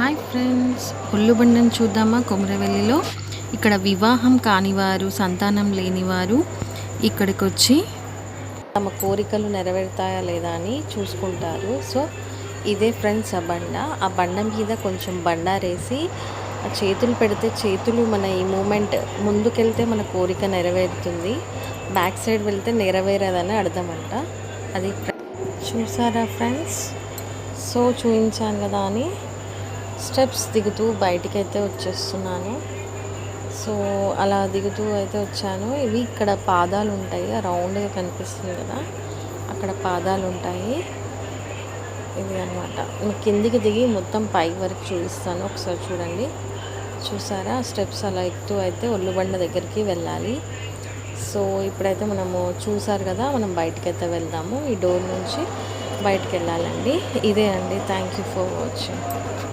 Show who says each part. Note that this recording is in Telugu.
Speaker 1: హాయ్ ఫ్రెండ్స్ ఒల్లుబండను చూద్దామా? కొమరవెల్లిలో. ఇక్కడ వివాహం కానివారు సంతానం లేనివారు ఇక్కడికి వచ్చి తమ కోరికలు నెరవేరుతాయా లేదా అని చూసుకుంటారు. సో ఇదే ఫ్రెండ్స్ ఆ బండ. ఆ బండ మీద కొంచెం బండారేసి ఆ చేతులు పెడితే చేతులు మన ఈ మూమెంట్ ముందుకెళ్తే మన కోరిక నెరవేరుతుంది. బ్యాక్ సైడ్ వెళ్తే నెరవేరదని అర్థమంట. అది చూసారా ఫ్రెండ్స్? సో చూపించాను కదా అని స్టెప్స్ దిగుతూ బయటికైతే అయితే వచ్చేస్తున్నాను. సో అలా దిగుతూ అయితే వచ్చాను. ఇవి ఇక్కడ పాదాలు ఉంటాయి. రౌండ్గా కనిపిస్తుంది కదా. అక్కడ పాదాలు ఉంటాయి. ఇది అనమాట కిందికి దిగి మొత్తం పై వరకు చూపిస్తాను. ఒకసారి చూడండి. చూసారా? స్టెప్స్ అలా ఎక్కుతూ అయితే ఒళ్ళుబండ దగ్గరికి వెళ్ళాలి. సో ఇప్పుడైతే మనము చూసారు కదా మనం బయటకైతే అయితే వెళ్దాము. ఈ డోర్ నుంచి బయటకు వెళ్ళాలండి. ఇదే అండి. Thank you for watching.